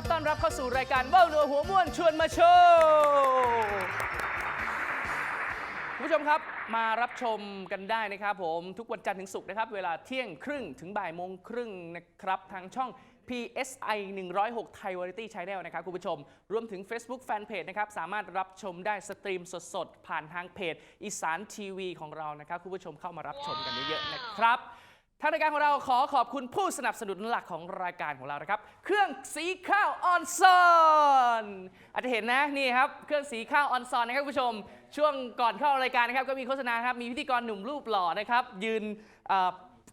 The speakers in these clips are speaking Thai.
ครับ ต้อนรับเข้าสู่รายการเบ้าหนัวหัวม่วนชวนมาโชว์คุณผู้ชมครับมารับชมกันได้นะครับผมทุกวันจันทร์ถึงศุกร์นะครับ เวลาเที่ยงครึ่งถึงบ่ายโมงครึ่งนะครับ ทางช่อง PSI 106 Thai Variety Channel นะครับคุณผู้ชม รวมถึง Facebook Fanpage นะครับ สามารถรับชมได้สตรีมสดๆ ผ่านทางเพจอีสานทีวีของเรานะครับ คุณผู้ชมเข้ามารับชมกันเยอะๆนะครับ ทางรายการของเราขอขอบคุณผู้สนับสนุนหลักของรายการของเรานะครับ เครื่องสีข้าวออนซอนอาจจะเห็นนะนี่ครับเครื่องสีข้าวออนซอนนะครับคุณผู้ชม ช่วงก่อนเข้ารายการนะครับก็มีโฆษณาครับมีพิธีกรหนุ่มรูปหล่อนะครับยืนอ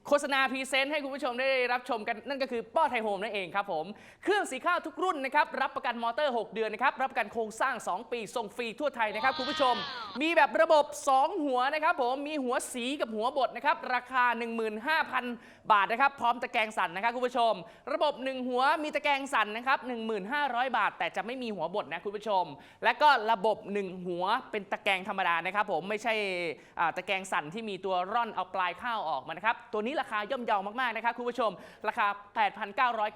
โฆษณาพรีเซนต์ให้คุณผู้ชมได้รับชมกันนั่นก็คือป้อไทยโฮมนั่นเองครับผม เครื่องสีข้าวทุกรุ่นนะครับ รับประกันมอเตอร์ 6 เดือนนะครับ รับประกันโครงสร้าง 2 ปีส่งฟรีทั่วไทยนะครับคุณผู้ชม มีแบบระบบ 2 หัวนะครับผมมีหัวสีกับหัวบดนะครับ ราคา 15,000 บาทนะครับ พร้อมตะแกรงสั่นนะครับคุณผู้ชม ระบบ 1 หัวมีตะแกรงสั่นนะครับ1,500 บาท แต่จะไม่มีหัวบดนะคุณผู้ชม และก็ระบบ 1 หัวเป็นตะแกรงธรรมดานะครับผมไม่ใช่ตะแกรงสั่นที่มีตัวร่อนเอาปลายข้าวออกมานะครับตัวนี้ราคาย่อมเยาวมากๆนะครับคุณผู้ชม ราคา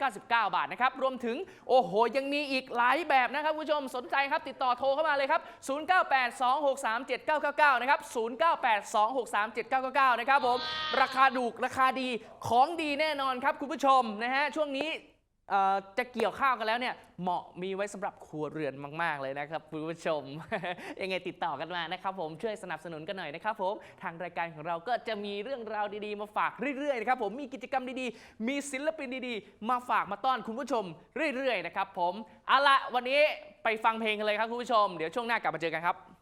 8,999 บาทนะครับ รวมถึงโอ้โห ยังมีอีกหลายแบบนะครับคุณผู้ชมสนใจครับติดต่อโทรเข้ามาเลยครับ 0982637999 นะครับ 0982637999 นะครับผม ราคาถูกราคาดีของดีแน่นอนครับคุณผู้ชมนะฮะช่วงนี้ จะเกี่ยวข้าวกันแล้วเนี่ยเหมาะมีไว้สำหรับครัวเรือนมาก ๆ เลยนะครับคุณผู้ชม ยังไงติดต่อกันมานะครับผมช่วยสนับสนุนกันหน่อยนะครับผมทางรายการของเราก็จะมีเรื่องราวดีๆ มาฝากเรื่อยๆนะครับผมมีกิจกรรมดีๆ มีศิลปินดีๆ มาฝากมาต้อนคุณผู้ชมเรื่อยๆนะครับผมเอาละวันนี้ไปฟังเพลงกันเลยครับคุณผู้ชม เดี๋ยวช่วงหน้ากลับมาเจอกันครับ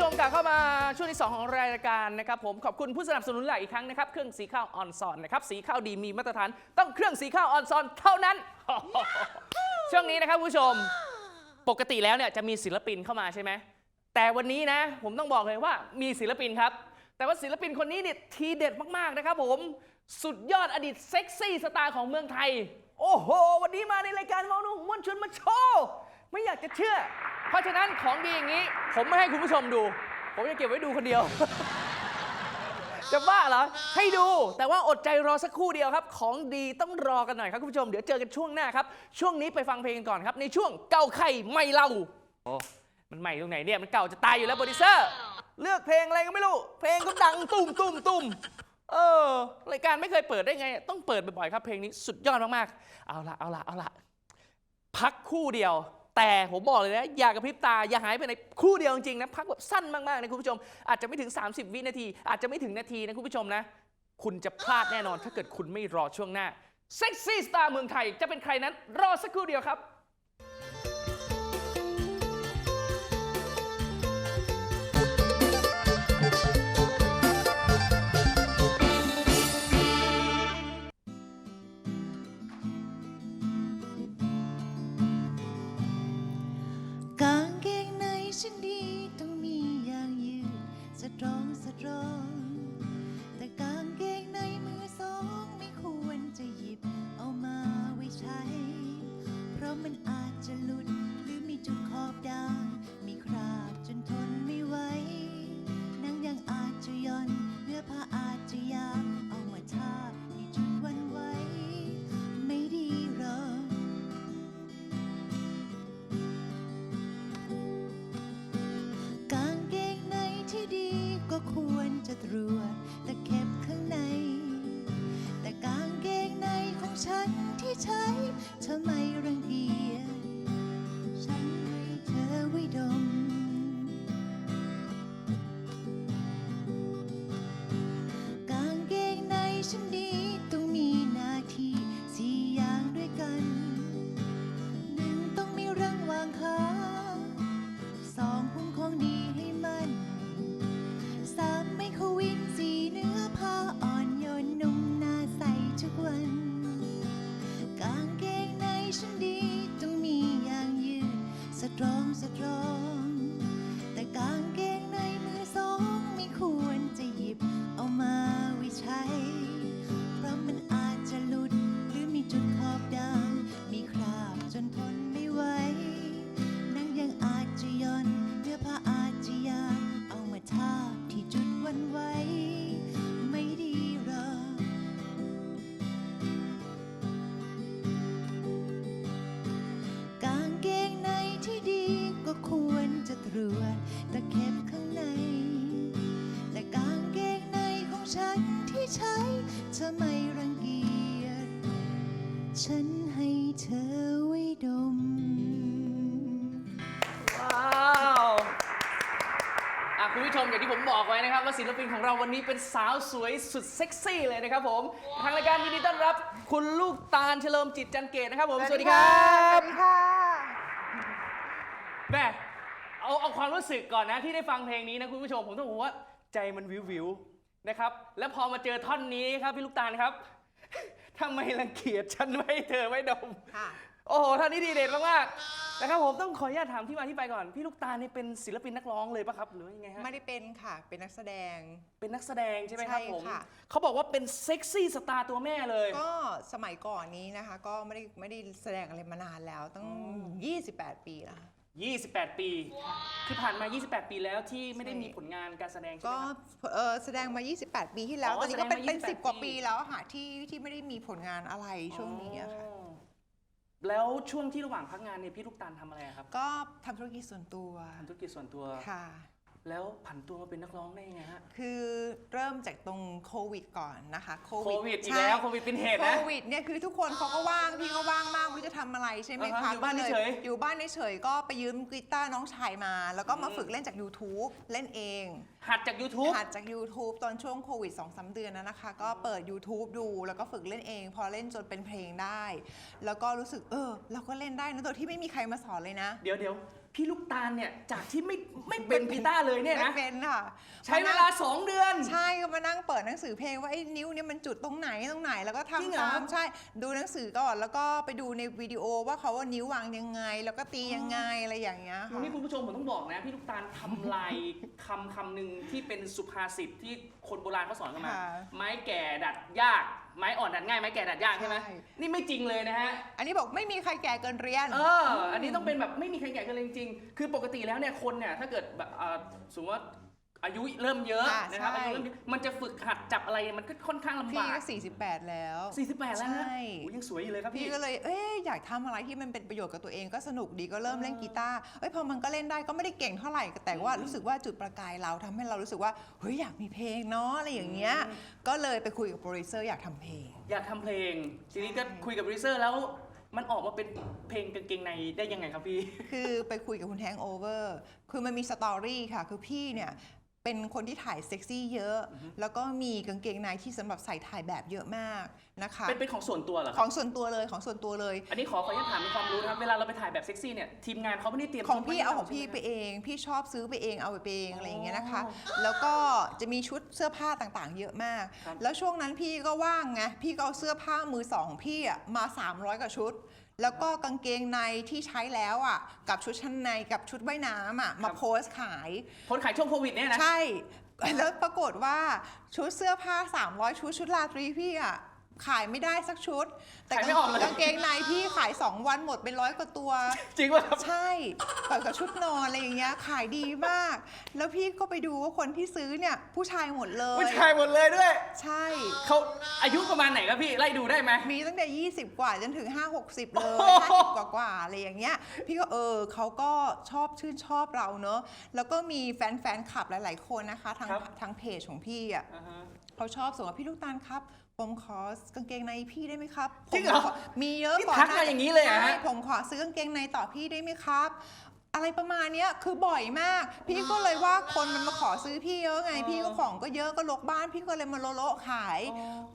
ผู้ชมกลับเข้ามาช่วงที่ 2 ของรายการนะครับผมขอบคุณผู้สนับสนุนหลักอีกครั้งนะครับ เครื่องสีข้าวออนซอนนะครับสีข้าวดีมีมาตรฐานต้องเครื่องสีข้าวออนซอนเท่านั้น ช่วงนี้นะครับผู้ชมปกติแล้วเนี่ยจะมีศิลปินเข้ามาใช่ไหมแต่วันนี้นะ ผมต้องบอกเลยว่ามีศิลปินครับ แต่ว่าศิลปินคนนี้เนี่ยทีเด็ดมากๆนะครับผมสุดยอดอดีตเซ็กซี่สไตล์ของเมืองไทย โอ้โห วันนี้มาในรายการมองนุ่มวนชวนมาโชว์ ไม่อยากจะเชื่อ เพราะฉะนั้นของดีอย่างนี้ ผมไม่ให้คุณผู้ชมดู ผมจะเก็บไว้ดูคนเดียว จะบ้าเหรอ ให้ดู แต่ว่าอดใจรอสักครู่เดียวครับ ของดีต้องรอกันหน่อยครับคุณผู้ชม เดี๋ยวเจอกันช่วงหน้าครับ ช่วงนี้ไปฟังเพลงกันก่อนครับ ในช่วงเก่าไข่ไม่เล่าโอ้มันใหม่ตรงไหนเนี่ย มันเก่าจะตายอยู่แล้วโปรดิวเซอร์ เลือกเพลงอะไรก็ไม่รู้ เพลงก็ดังตุ่มตุ่มตุ่มเออ รายการไม่เคยเปิดได้ไง ต้องเปิดบ่อยๆครับเพลงนี้สุดยอดมากๆ เอาละเอาละเอาละพักคู่เดียว แต่ผมบอกเลยนะ อย่ากระพริบตา อย่าหายไปในครู่เดียวจริงๆนะ พักแบบสั้นมากๆนะคุณผู้ชม อาจจะไม่ถึง 30 วินาที อาจจะไม่ถึงนาทีนะคุณผู้ชมนะ คุณจะพลาดแน่นอนถ้าเกิดคุณไม่รอช่วงหน้าเซ็กซี่สตาร์เมืองไทยจะเป็นใครนั้นรอสักครู่เดียวครับ ฉันดีต้องมีอย่างยืนสตรองสตรอง ฉันที่ใช้เธอไม่ ฉันให้เธอไว้ดม ว้าวอะคุณผู้ชมอย่างที่ผมบอกไว้นะครับว่าศิลปินของเราวันนี้เป็นสาวสวยสุดเซ็กซี่เลยนะครับผม ทางรายการยินดีต้อนรับ คุณลูกตาลเฉลิมจิตจันเกตนะครับผม สวัสดีครัสบวัสดีค่ะ แม่เอาเอาความรู้สึกก่อนนะที่ได้ฟังเพลงนี้นะคุณผู้ชมผมต้องบอกว่าใจมันวิววิวๆนะครับ แล้วพอมาเจอท่อนนี้ครับพี่ลูกตาลครับ ทำไมรังเกียจฉันไม่ให้เธอไม่ดม ค่ะ โอ้โหท่านนี้ดีเด่นมากๆนะครับผมต้องขออนุญาตถามที่มาที่ไปก่อน พี่ลูกตาลนี่เป็นศิลปินนักร้องเลยปะครับ หรือว่ายังไงฮะ ไม่ได้เป็นค่ะ เป็นนักแสดง เป็นนักแสดงใช่ไหมครับใช่ผมค่ะ เขาบอกว่าเป็นเซ็กซี่สตาร์ตัวแม่เลย ก็สมัยก่อนนี้นะคะ ก็ไม่ได้ไม่ได้แสดงอะไรมานานแล้วตั้ง 28 ปีแล้วค่ะ 28 ปี คือผ่านมา 28 ปีแล้วที่ไม่ได้มีผลงานการแสดงใช่ไหมก็ครับ เออแสดงมา 28 ปีที่แล้ว อ๋อตอนนี้ก็เป็นแสดงมาเป็น28สิบกว่าปีปีแล้วอะค่ะที่ที่ไม่ได้มีผลงานอะไรช่วงนี้อะค่ะ อ๋อแล้วช่วงที่ระหว่างพักงานเนี่ยพี่ลูกตาลทำอะไรอะครับก็ทำธุรกิจส่วนตัวทำธุรกิจส่วนตัว ค่ะ แล้วผันตัวมาเป็นนักร้องได้ยังไงฮะ คือเริ่มจากตรงโควิดก่อนนะคะโคโควิดวิดอีกใช่แล้วโควิดเป็นเหตุโคนะวิดเนี่ยคือทุกคนเขาก็ว่างพี่ก็ว่างมากไม่รู้ จะทำอะไรใช่ไหมอ่าคะฮะอยู่บ้านก็ลเฉยอยู่บ้านเฉยๆก็ไปยืมกีตาร์น้องชายมา แล้วก็มาฝึกเล่นจาก YouTube เล่นเอง หัดจาก YouTube หัดจาก YouTube ตอนช่วงโควิด2อสเดือนนะนะคะ ก็เปิด YouTube ดูแล้วก็ฝึกเล่นเอง พอเล่นจนเป็นเพลงได้ แล้วก็รู้สึกเออ เราก็เล่นได้นะโดยที่ไม่มีใครมาสอนเลยนะ เดี๋ยวเดี๋ยว พี่ลูกตาลเนี่ยจากที่ไม่ไม่เป็นกีตาร์เลยเนี่ยไม่นะเป็นค่ะใช้เวลา 2 เดือน ใช่ก็มานั่งเปิดหนังสือเพลงว่าไอ้นิ้วเนี่ยมันจุดตรงไหนตรงไหนแล้วก็จริงเหรทำอ ตามใช่ดูหนังสือก่อนแล้วก็ไปดูในวิดีโอว่าเขาว่านิ้ววางยังไง แล้วก็ตียังไงอะไรอย่างเงี้ยวัค่ะนนี้คุณผู้ชมผมต้องบอกนะ พี่ลูกตาลทำลายคำคำหนึ่งที่เป็นสุภาษิตที่คนโบราณเขาสอนกันมา ค่ะ ไม้แก่ดัดยาก ไม้อ่อนดัดง่ายไม้แก่ดัดยากใช่ไหมใช่ นี่ไม่จริงเลยนะฮะ อันนี้บอกไม่มีใครแก่เกินเรียน เออ อันนี้ต้องเป็นแบบไม่มีใครแก่กันเลยจริงๆ คือปกติแล้วเนี่ยคนเนี่ยถ้าเกิดแบบอ่าสมมติว่า อายุเริ่มเยอะค่ะนะครับใช่ อายุเริ่มเยอะมันจะฝึกหัดจับอะไรมันก็ค่อนข้างลำพี่บากก็48 แล้ว 48 แล้วนะใช่ โอ้ยังสวยอยู่เลยครับพี่ พี่ก็เลยเอ้ยอยากทำอะไรที่มันเป็นประโยชน์กับตัวเองก็สนุกดีก็เริ่มเล่นกีตาร์เอ้ยพอมันก็เล่นได้ก็ไม่ได้เก่งเท่าไหร่แต่ว่ารู้สึกว่าจุดประกายเราทำให้เรารู้สึกว่าเฮ้ยอยากมีเพลงเนาะอะไรอย่างเงี้ยก็เลยไปคุยกับโปรดิวเซอร์อยากทำเพลง อยากทำเพลง ทีนี้ก็ใช่คุยกับโปรดิวเซอร์แล้ว มันออกมาเป็นเพลงกางเกงในได้ยังไงครับพี่ คือไปคุยกับคุณแทงโอเวอร์ คือมันมีสตอรี่ค่ะ คือพี่เนี่ย เป็นคนที่ถ่ายเซ็กซี่เยอะ แล้วก็มีกางเกงในที่สำหรับใส่ถ่ายแบบเยอะมากนะคะเป็นเป็นของส่วนตัวเหรอคขรับ องส่วนตัวเลยของส่วนตัวเลย อันนี้ขอขออนุญาตถามเป็นความรู้นะครับ เวลาเราไปถ่ายแบบเซ็กซี่เนี่ย ทีมงานเขาไม่ได้เตรียมของชุดพี่ไว้ให้เอาของรพี่ใช่หมไปเอง พี่ชอบซื้อไปเองเอาไปเองอะไรอย่างเงี้ยนะคะอ๋แล้วก็จะมีชุดเสื้อผ้าต่างๆ เยอะมากครับแล้วช่วงนั้นพี่ก็ว่างไงพี่ก็เอาเสื้อผ้ามือสองของพี่อะมา 300กว่าชุด แล้วก็กางเกงในที่ใช้แล้วอะกับชุดชั้นในกับชุดว่ายน้ำอะมาโพสต์ขาย คนขายช่วงโควิดเนี่ยนะ ใช่ แล้วปรากฏว่าชุดเสื้อผ้า 300 ชุดชุดราตรีพี่อะ ขายไม่ได้สักชุด แต่ขายไม่ออกเลย กางเกงในพี่ขาย 2 วันหมดเป็นร้อยกว่าตัว จริงป่ะครับ ใช่กับกับชุดนอนอะไรอย่างเงี้ยขายดีมาก แล้วพี่ก็ไปดูว่าคนที่ซื้อเนี่ยผู้ชายหมดเลย ผู้ชายหมดเลยด้วย ใช่ เขาอายุประมาณไหนครับพี่ ไล่ดูได้ไหม มีตั้งแต่ 20 กว่าจนถึง 5 60 เลย โอ้โห50 กว่ากว่าๆอะไรอย่างเงี้ย พี่ก็เออเขาก็ชอบชื่นชอบเราเนอะ แล้วก็มีแฟนแฟนคลับหลาย ๆ คนนะคะ ทางทางเพจของพี่อะ อ่าฮะ เขาชอบส่งว่าพี่ลูกตาลครับ ผมขอกางเกงในพี่ได้ไหมครับจริงเหรอผมขมีเยอะนี่ก่อนทักมาอย่างนี้เลยเหรอฮะ ใช่ผมขอซื้อกางเกงในต่อพี่ได้ไหมครับ อะไรประมาณเนี้ยคือบ่อยมาก พี่ก็เลยว่าคนมันมาขอซื้อพี่เยอะไง พี่ก็ของก็เยอะก็ลกบ้าน พี่ก็เลยมาโลโลขาย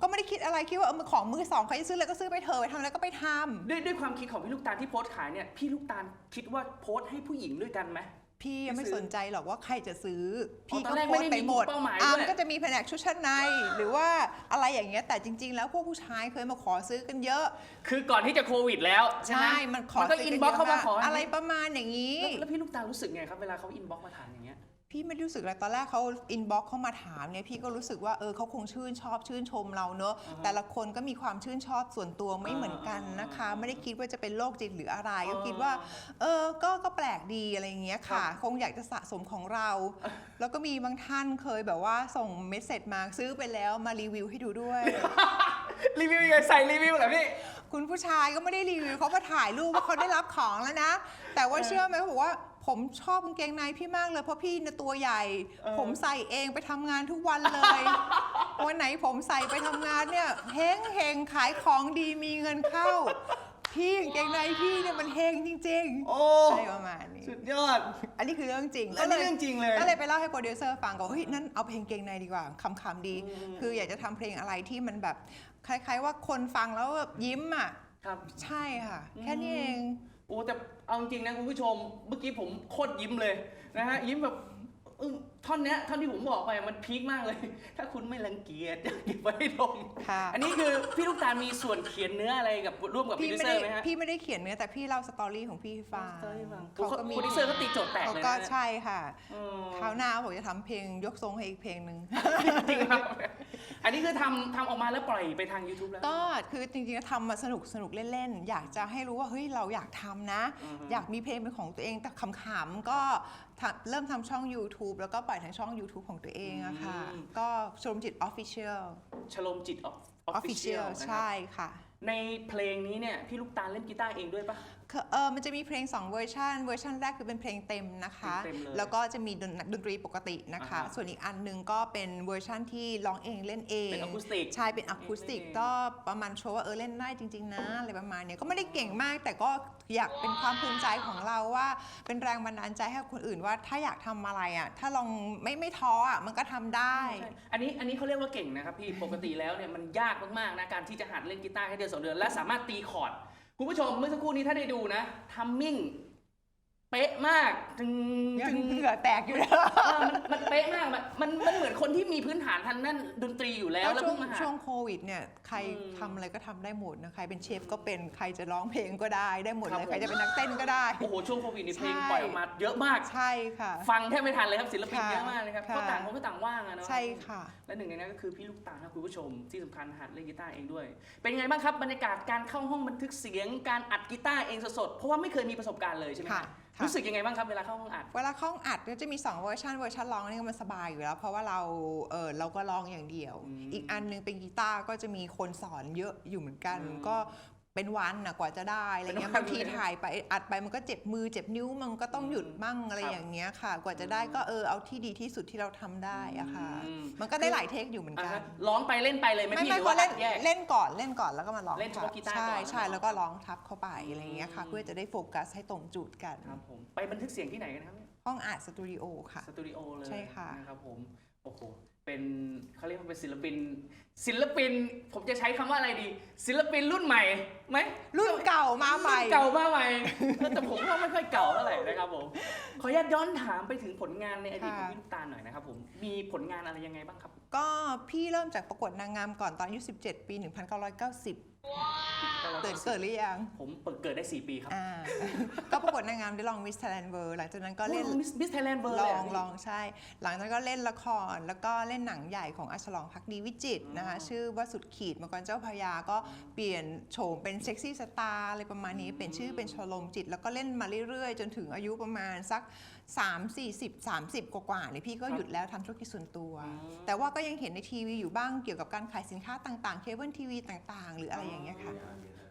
ก็ไม่ได้คิดอะไรคิดว่าเออมันของมือสองใครจะซื้ออะไรก็ซื้อไปเถอะไปทำอะไรก็ไปทำ ด้วยด้วยความคิดของพี่ลูกตาลที่โพสต์ขายเนี่ยพี่ลูกตาลคิดว่าโพสต์ให้ผู้หญิงด้วยกันไหม พี่ยังไม่ซื้อสนใจหรอกว่าใครจะซื้อ พี่ตอก็นแรกโพไม่สได้ต์ไปมีหมดเป้าหมายอะด้วยมันก็จะมีแผนกชุดชั้นใน หรือว่าอะไรอย่างเงี้ยแต่จริง ๆ แล้วพวกผู้ชายเคยมาขอซื้อกันเยอะ คือก่อนที่จะโควิดแล้วใช่ไหมใช่มันขอมันก็ซื้อินกับ็อกยะเข้ามาขออะไรประมาณอย่างนี้ แล้วแล้วพี่ลูกตาลรู้สึกไงครับเวลาเขาอินบ็อกมาถามอย่างเงี้ย พี่ไม่รู้สึกอะไรตอนแรกเขาอินบ็อกเข้ามาถามเนี่ยพี่ก็รู้สึกว่าเออเขาคงชื่นชอบชื่นชมเราเนอะอ่าฮะแต่ละคนก็มีความชื่นชอบส่วนตัวไม่เหมือนกันนะคะอ่าไม่ได้คิดว่าจะเป็นโรคจิตหรืออะไร ก็อ่าคิดว่า เออก็ก็แปลกดีอะไรอย่างเงี้ยค่ะครับคงอยากจะสะสมของเรา แล้วก็มีบางท่านเคยแบบว่าส่งเมสเซจมาซื้อไปแล้วมารีวิวให้ดูด้วย รีวิวยังไงใส่รีวิวเหรอพี่ คุณผู้ชายก็ไม่ได้รีวิวเขามาถ่ายรูปว่าเขาได้รับของแล้วนะ แต่ว่าเชื่อไหมเขาบอกว่า ผมชอบกางเกงในพี่มากเลยเพราะพี่เนี่ยตัวใหญ่ เออ ผมใส่เองไปทำงานทุกวันเลย วันไหนผมใส่ไปทำงานเนี่ยเฮงเฮงขายของดีมีเงินเข้า พี่กางเกงในพี่เนี่ยมันเฮงจริงโอ้ๆอะไรประมาณนี้ สุดยอด อันนี้คือเรื่องจริงอันนี้เรื่องจริงเลย ก็เลยไปเล่าให้โปรดิวเซอร์ฟังก็เฮ้ยนั่นเอาเพลงเกงในดีกว่าคำๆดี คืออยากจะทำเพลงอะไรที่มันแบบ คล้าย ๆ ว่าคนฟังแล้วแบบยิ้มอะ ครับ ใช่ค่ะ แค่นี้เอง โอ้แต่เอาจริงนะคุณผู้ชม เมื่อกี้ผมโคตรยิ้มเลยนะฮะยิ้มแบบอึ้ง ท่อนเนี้ยท่อนที่ผมบอกไปมันพีคมากเลย ถ้าคุณไม่รังเกียจอยากเก็บไว้ให้ดมค่ะอันนี้คือพี่ลูกตาลมีส่วนเขียนเนื้ออะไรกับร่วมกับโปรพี่ดิวไม่เซอได้ร์ไหมฮะพี่ไม่ได้เขียนเนื้อแต่พี่เล่าสตอรี่ของพี่ให้ฟังเล่าให้ฟังเขาก็มีโปรดิวเซอร์ก็ตีโจทย์แตกเลยนะเขาก็ใช่ค่ะเออคราวหน้าผมจะทำเพลงยกทรงให้อีกเพลงหนึ่ง จริงครับ อันนี้คือทำทำออกมาแล้วปล่อยไปทาง YouTube แล้ว ก็คือจริงๆแล้วทำมาสนุกสนุกเล่นๆ อยากจะให้รู้ว่าเฮ้ยเราอยากทำนะ อือฮึ อยากมีเพลงเป็นของตัวเองแต่ขำๆก็ทำเริ่มทำช่อง YouTube แล้วก็ปล่อยทางช่อง YouTube ของตัวเองอะค่ะก็ชมจิต Official ชโลมจิตออฟฟิเชีย Official ลใช่ค่ะ ในเพลงนี้เนี่ยพี่ลูกตาลเล่นกีตาร์เองด้วยปะคือ เออมันจะมีเพลง2เวอร์ชันเวอร์ชันแรกคือเป็นเพลงเต็มนะคะเพลงเต็มเลยแล้วก็จะมีดนดนตรีปกตินะคะ อ่าฮะส่วนอีกอันหนึงก็เป็นเวอร์ชันที่ร้องเองเล่นเองเป็นอะคูสติกใช่เป็นอะคูสติกเอง ก็ประมาณโชว์ว่าเออเล่นได้จริง ๆ นะอะไรประมาณเนี้ยก็ไม่ได้เก่งมาก แต่ก็อยากเป็นความภูมิใจของเราว่าเป็นแรงบันดาลใจให้คนอื่นว่าถ้าอยากทำอะไรอะถ้าลองไม่ไม่ท้ออะมันก็ทำได้ ใช่อันนี้อันนี้เขาเรียกว่าเก่งนะครับพี่ ปกติแล้วเนี่ยมันยากมากๆนะการที่จะหัดเล่นกีตาร์ให้เดือนสองเดือนและสามารถตีคอร์ด คุณผู้ชมเมื่อสักครู่นี้ถ้าได้ดูนะทัมมิ่ง เป๊ะมากถึงยังถึง เหงื่อแตกอยู่เลยเออมันมันเป๊ะมากมันมันมันเหมือนคนที่มีพื้นฐานทางด้านดนตรีอยู่แล้วแล้วช่วเพิ่งงมาหัดช่วงโควิดเนี่ยใครอืมทำอะไรก็ทำได้หมดนะใครเป็นเชฟก็เป็นใครจะร้องเพลงก็ได้ได้หมดครับเลยผมใครจะเป็นนักเต้นก็ได้ โอ้โห ช่วงโควิดนี่เพลงใช่ ปล่อยออกมาเยอะมาก ใช่ค่ะ ฟังแทบไม่ทันเลยครับศิลปินค่ะเยอะมากเลยครับค่ะเพราะต่างคนก็ต่างว่างอะเนาะใช่ค่ะ และหนึ่งในนั้นก็คือพี่ลูกตาลครับคุณผู้ชมที่สำคัญหัดเล่นกีตาร์เองด้วย เป็นไงบ้างครับบรรยากาศการเข้าห้องบันทึกเสียงการอัดกีตาร์เองสดๆเพราะว่าไม่เคยมีประสบการณ์เลยใช่ไหมค่ะฮะ ค่ะ รู้สึกยังไงบ้างครับเวลาเข้าห้องอัด เวลาเข้าห้องอัดก็จะมี 2 เวอร์ชันเวอร์ชันร้องนี่ก็มันสบายอยู่แล้ว เพราะว่าเราเออเราก็ร้องอย่างเดียว อืมอีกอันหนึงเป็นกีตาร์ก็จะมีคนสอนเยอะอยู่เหมือนกัน อืม ก็ เป็นวันนะกว่าจะได้อะไรเงี้ยเป็นวันบางทีเลยถ่ายไปอัดไปมันก็เจ็บมือเจ็บนิ้วมันก็ต้องหยุดอืมมั่งอะไรครับอย่างเงี้ยค่ะ กว่าจะได้ก็เออเอาที่ดีที่สุดที่เราทำได้อะค่ะอืมมันก็ได้หลายเทคอยู่เหมือนอะกัฮะนร้องไปเล่นไปเลยไหมไม่พี่ไม่หรือเขาว่าเล่นอัดแยกเล่นก่อนเล่นก่อนแล้วก็มาร้องเล่นเฉพาะกีตาร์ใช่ก่อนใช่แล้วก็ร้องทับเข้าไปอะไรอย่างเงี้ยค่ะอืมเพื่อจะได้โฟกัสให้ตรงจุดกันครับผมไปบันทึกเสียงที่ไหนกันนะครับเนี่ยห้องอัดสตูดิโอค่ะสตูดิโอเลยใช่ค่ะนะครับผมโอ้โห เป็นเขาเรียกว่าเป็นศิลปิน ศิลปิน ผมจะใช้คำว่าอะไรดี ศิลปินรุ่นใหม่ไหมรุ่นเก่ามาใหม่รุ่นเก่ามาใหม่เออแต่ผมว่าไม่ค่อยเก่าเท่าไหร่นะครับผมขออนุญาตย้อนถามไปถึงผลงานในอดีตของค่ะพี่ลูกตาลหน่อยนะครับผมมีผลงานอะไรยังไงบ้างครับ ก็พี่เริ่มจากประกวดนางงามก่อนตอนอายุ17 ปี 1990 เกิดเกิดหรือยัง ผมเปิดเกิดได้ 4 ปีครับอ่า ก็ประกวดนางงามได้ลองมิส s ท i แลนด์เวิร์หลังจากนั้นก็เล่นมิสไทยแลนด์เบอร์ลองลองใช่ หลังจากนั้นก็เล่นละคร แล้วก็เล่นหนังใหญ่ของอัชลองพักดีวิจิตรนะคะ ชื่อว่าสุดขีดมังกรเจ้าพระยาก็เปลี่ยนโฉมเป็นเซ็กซี่สตาร์อะไรประมาณนี้ เปลี่ยนชื่อเป็นชโลมจิต แล้วก็เล่นมาเรื่อยๆ จนถึงอายุประมาณสัก3 40 30 กว่าๆเนี่ยพี่ก็หยุดแล้วทำธุรกิจส่วนตัว แต่ว่าก็ยังเห็นในทีวีอยู่บ้างเกี่ยวกับการขายสินค้าต่างๆเคเบิลทีวีต่างๆ หรืออะไรอย่างเงี้ยค่ะ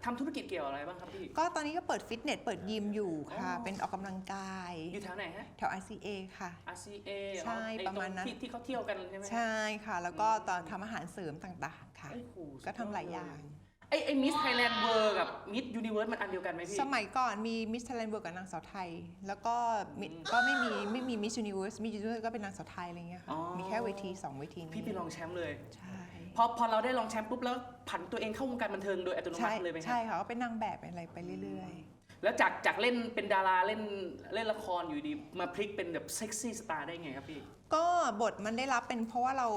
ทำธุรกิจเกี่ยวอะไรบ้างครับพี่ ก็ตอนนี้ก็เปิดฟิตเนสเปิดยิมอยู่ค่ะอ๋อเป็นออกกำลังกาย อยู่แถวไหนฮะ แถว RCA ค่ะ RCA ใช่ไอ้ประมาณนั้นตที่ที่เขาเที่ยวกันใช่ไหมฮะ ใช่ค่ะ แล้วก็ตอนทำอาหารเสริมต่างๆค่ะ โอ้โหสุดก็ทำหลายอย่างไอ้ไอ้มิสไทยแลนด์เวิร์กับมิสยูนิเวิร์สมันอันเดียวกันไหมพี่ สมัยก่อนมีมิส s ท i แลนด์เวิร์กับนางสาวไทย แล้วก็มิอืมก็ไม่มีไม่มีมิส s u นิเวิร์สมิส s u นิเวิร์สก็เป็นนางสาวไทยอะไรเงี้ยอ๋ค่ะอมีแค่เวที2เวทีนี้พี่ไปลองแชมป์เลย ใช่พอพอเราได้ลองแชมป์ปุ๊บแล้วผันตัวเองเข้าวงการบันเทิงโดยอัตโนมัใช่ติเลยไหมฮะใช่ค่ะก็เป็นนางแบบเป็นอะไรไปเรื่อยแล้วจากจากเล่นเป็นดาราเล่นเล่นละครอยู่ดีมาพลิกเป็นแบบเซ็กซี่สตาร์ได้ไงครับพี่ ๆ ก็บทมันได้รับเป็นเพราะว่าเรา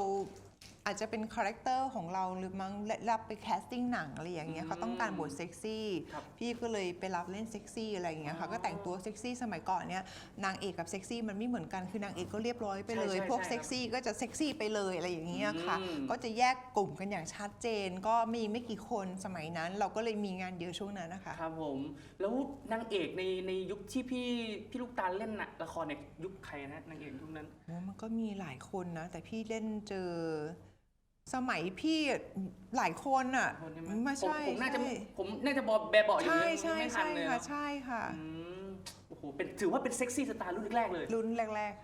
อาจจะเป็นคาแรคเตอร์ของเราหรือมั้งและรับไปแคสติ้งหนังอะไรอย่างเงี้ยอืมเขาต้องการบทเซ็กซี่ครับพี่ก็เลยไปรับเล่นเซ็กซี่อะไรอย่างเงี้ยอ๋ค่ะอก็แต่งตัวเซ็กซี่สมัยก่อนเนี่ยนางเอกกับเซ็กซี่มันไม่เหมือนกันคือนางเอกก็เรียบร้อยไปเลยใช่ใช่พวกใช่เซ็กซี่ก็จะเซ็กซี่ไปเลยอะไรอย่างเงี้ยค่ะอืมก็จะแยกกลุ่มกันอย่างชัดเจน ก็มีไม่กี่คนสมัยนั้น เราก็เลยมีงานเยอะช่วงนั้นนะคะครับผมแล้วนางเอกในในยุคที่พี่พี่ลูกตาลเล่นน่ะละครเนี่ยยุคใครนะนางเอกยุคนั้นโอ้มันก็มีหลายคนนะแต่พี่เล่นเจอ สมัยพี่หลายคนอะคนใช่ไหมไม่ผมใช่ผมน่าจะใช่ผมน่าจะบอกแบบบอกอยู่ใช่ยังใช่ไม่ทัใช่นเลยค่ะเนอะใช่ค่ะอืมโอ้โหเป็นถือว่าเป็นเซ็กซี่สตาร์รุ่นแรกๆเลย รุ่นแรก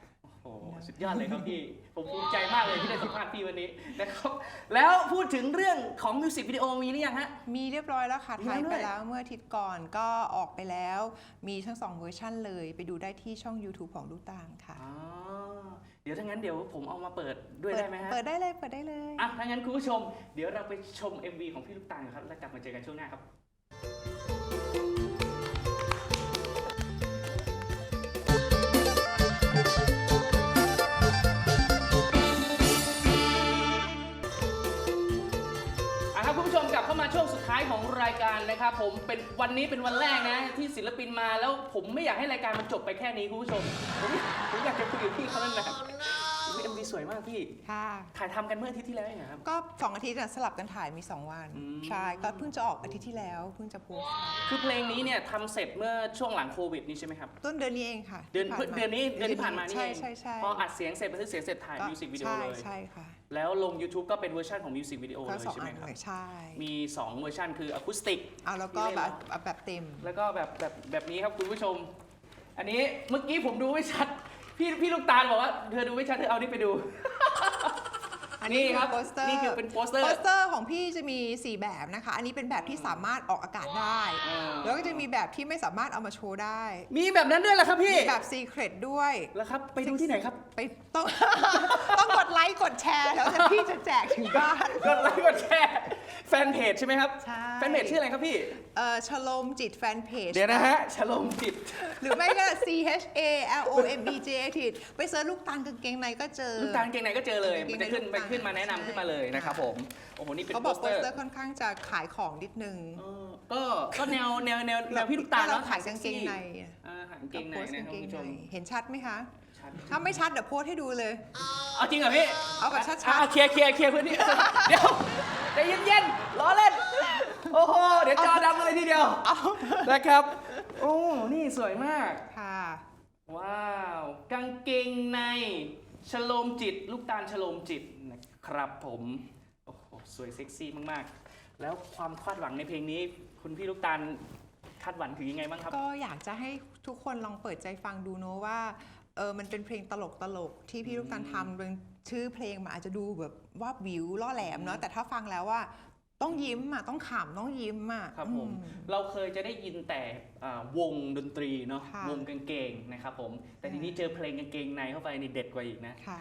โอ้โหสุดยอดเลยครับพี่ ผมภูมิใจมากเลยที่ได้สัมภาษณ์พี่วันนี้นะครับ แล้วพูดถึงเรื่องของมิวสิกวิดีโอมีหรือยังฮะๆมีเรียบร้อยแล้วค่ะมีถ่ายแล้วด้ไปวยแล้วเมื่ออาทิตย์ก่อนก็ออกไปแล้ว มีทั้งสองเวอร์ชั่นเลย ไปดูได้ที่ช่อง YouTube ของลูกตาลค่ะอ๋อ เดี๋ยวถ้างั้นเดี๋ยวผมเอามาเปิดด้วยได้ไหมฮะ เปิดได้เลย เปิดได้เลย อะถ้างั้นคุณผู้ชม เดี๋ยวเราไปชม MV ของพี่ลูกตาลกันครับ แล้วกลับมาเจอกันช่วงหน้าครับ ช่วงสุดท้ายของรายการนะครับผมเป็นวันนี้เป็นวันแรกนะ ที่ศิลปินมาแล้วผมไม่อยากให้รายการมันจบไปแค่นี้คุณผู้ชมผมผมอยากจะคุยกับพี่เขานั่นแหละ เอ็มวีสวยมากพี่ ค่ะ ถ่ายทำกันเมื่ออาทิตย์ที่แล้วเองเหรอครับ ก็สองอาทิตย์อะสลับกันถ่ายมี 2 วัน อืม ใช่ ก็เพิ่งจะออกอาทิตย์ที่แล้วเพิ่งจะโพสต์คือเพลงนี้เนี่ยทำเสร็จเมื่อช่วงหลังโควิดนี้ใช่ไหมครับ ต้นเดือนนี้เองค่ะเดือนที่ผ่ามาเดือนนี้เดือนที่ผ่านมานี่ใช่เองใช่ใช่พออัดเสียงเสร็จบันทึกเสียงเสร็จถ่ายก็มิวสิกวิดีโอใช่เลย ใช่ค่ะแล้วลง YouTube ก็เป็นเวอร์ชันของมิวสิกวิดีโอก็เลยสองใช่ไหอัมนครับ เลยใช่มี 2 เวอร์ชันคืออะคูสติก เอาแล้วก็มีเล่น แบบเอาแบบเต็ม แล้วก็แบบแบบแบบนี้ครับคุณผู้ชม อันนี้เมื่อกี้ผมดูไม่ชัด พี่พี่ลูกตาลบอกว่าเธอดูไม่ชัดเธอเอานี่ไปดู อันนี้นี่ครับคือโปสเตอร์นี่คือเป็นโปสเตอร์โปสเตอร์ของพี่จะมี 4 แบบนะคะ อันนี้เป็นแบบที่สามารถออกอากาศได้ อ่า แล้วก็จะมีแบบที่ไม่สามารถเอามาโชว์ได้มีแบบนั้นด้วยเหรอครับพี่มีแบบซีเครตด้วย แล้วครับ ไปดูที่ไหนครับไปต้อง ต้องกดไลค์กดแชร์แล้วจะพี่จะแจกถึงบ้าน กดไลค์กดแชร์แฟนเพจใช่ไหมครับ ใช่ แฟนเพจชื่ออะไรครับพี่ เอ่อชโลมจิตแฟนเพจ เดี๋ยวนะฮะฉลมผิดหรือไม่ก็ C H A L O M E J ทิดไปเซิร์ชลูกตาลกางเกงในก็เจอ ลูกตาลเกงไหนก็เจอเลยเกงในมันจะขึ้นลูกไปตาลขึ้นมาแนะนำใช่ขึ้นมาเลยนะครับผม โอ้โห นี่เป็นเขาโปบอกสโปเตอสร์เตอร์ค่อนข้างจะขายของนิดนึงเออก็ ก็แนวแนวแนวแนวพี่ลูกตาลเราเนาะขายกางเกงในอ่าขายกางเกงในโพสต์นะกางครับเกคุณงผู้ชในม เห็นชัดไหมคะ ชัดถ้าไม่ชัดเดี๋ยวโพสต์ให้ดูเลย เอาจริงเหรอพี่เอาแบบชัดๆ อะเคลียร์เคลียร์เคลียร์พื้นที่ เดี๋ยวใจเย็นๆล้อเล่น โอ้โห เดี๋ยวจอดำเลยทีเดียวนะครับ โอ้ นี่สวยมาก ค่ะ ว้าว กางเกงในชโลมจิต ลูกตาลชโลมจิตนะครับผม โอ้โห สวยเซ็กซี่มากๆ แล้วความคาดหวังในเพลงนี้ คุณพี่ลูกตาลคาดหวังถึงยังไงบ้างครับ ก็อยากจะให้ทุกคนลองเปิดใจฟังดูเนอะว่า เออมันเป็นเพลงตลกตลกๆที่พี่ลูกตาลทำเป็นชื่อเพลงมันอาจจะดูแบบว่าวิวล่อแหลมเนาะแต่ถ้าฟังแล้วว่าต้องยิ้มอะต้องขำต้องยิ้มอะครับผมอืเราเคยจะได้ยินแต่อ่าวงดนตรีเนาะค่ะวงกางเกงนะครับผมแต่ทีนี้เจอเพลงกางเกงในเข้าไปนี่เด็ดกว่าอีกนะค่ะ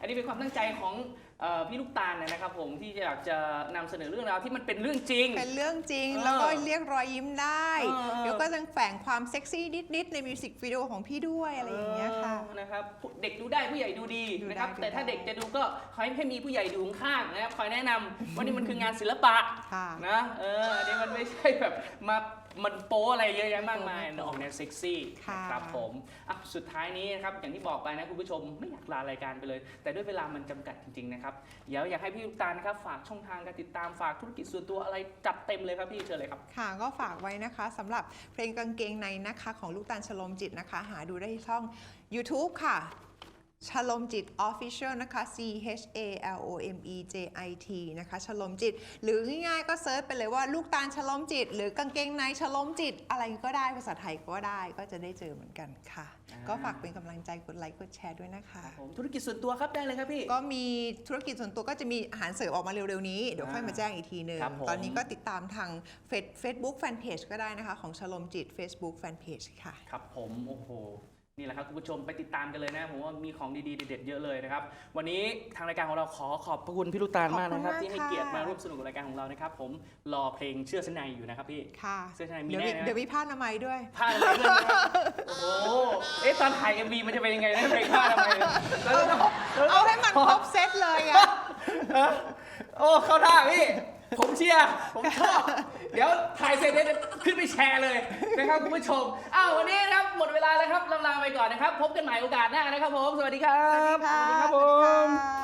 อันนี้เป็นความตั้งใจของเออพี่ลูกตาลนะครับผมที่อยากจะนำเสนอเรื่องราวที่มันเป็นเรื่องจริง เป็นเรื่องจริง เออแล้วก็เรียกรอยยิ้มได้ เออ เดี๋ยวก็ยังแฝงความเซ็กซี่นิด ๆ ในมิวสิกวิดีโอของพี่ด้วยอะไรอย่างเงี้ยค่ะเออนะครับผู้เด็กดูได้ผู้ใหญ่ดูดีดูได้นะครับ ดูแต่ถ้าได้เด็กจะดูก็ขอให้ให้มีผู้ใหญ่ดูข้างๆนะครับคอยแนะนำว่านี่มันคืองานศิลปะค่ะ นะเอออันนี้มันไม่ใช่แบบมา มันโป๊อะไรเยอะแยะมากมายโป๊ออกแนวเซ็กซี่ค่ะครับผมอะสุดท้ายนี้นะครับอย่างที่บอกไปนะคุณผู้ชมไม่อยากลารายการไปเลย แต่ด้วยเวลามันจำกัดจริงๆนะครับเดี๋ยวอยากให้พี่ลูกตาลนะครับฝากช่องทางการติดตามฝากธุรกิจส่วนตัวอะไรจัดเต็มเลยครับพี่เชิญเลยครับค่ะก็ฝากไว้นะคะสำหรับเพลงกางเกงในนะคะ ของลูกตาลชโลมจิตนะคะ หาดูได้ที่ช่อง YouTube ค่ะ ชโลมจิต Official นะคะ C H A L O M E J I T นะคะชโลมจิต หรือง่ายๆก็เซิร์ชไปเลยว่าลูกตาลชโลมจิต หรือกางเกงในชโลมจิต อะไรก็ได้ภาษาไทยก็ได้ก็จะได้เจอเหมือนกันค่ะอ่าก็ฝากเป็นกำลังใจกดไลค์กดแชร์ด้วยนะคะ ผมธุรกิจส่วนตัวครับได้เลยครับพี่ ก็มีธุรกิจส่วนตัวก็จะมีอาหารเสริมออกมาเร็วๆนี้ เดี๋ยวค่อยมาแจ้งอีกทีหนึ่งครับผม ตอนนี้ก็ติดตามทางเฟซบุ๊กแฟนเพจก็ได้นะคะ ของชโลมจิต Facebook Fanpage ค่ะ ครับผมโอ้โห นี่แหละครับคุณผู้ชมไปติดตามกันเลยนะผมว่ามีของดีๆเด็ดๆเยอะเลยนะครับวันนี้ทางรายการของเราขอขอบพระคุณพี่ลูกตาลมากนะครับ ขอบคุณมากที่ให้ค่ะเกียรติมาร่วมสนุกกับรายการของเรานะครับผมรอเพลงเชื่อสนในอยู่นะครับพี่ ค่ะเสื้อชั้นในมีเดี๋ยวแน่มีนะ เดี๋ยวมีผ้าอนามัยด้วย ผ้าอะไรด้วยนะครับโอ้โหเอ๊ะตอนถ่าย MV มันจะเป็นยังไงนะเพลงผ้าทำไมยแล้วเราต้องเอาให้มันครบเซตเลยอะ เออโอ้เข้าท่าพี่ ผมเชียร์ ผมชอบ เดี๋ยวถ่ายเสร็จเดี๋ยวจะขึ้นไปแชร์เลยนะครับคุณผู้ชม อ้าววันนี้นะครับหมดเวลาแล้วครับลาลาไปก่อนนะครับ พบกันใหม่โอกาสหน้านะครับผม สวัสดีครับ สวัสดีค่ะสวัสดีครับผสวัสดีมค่ะ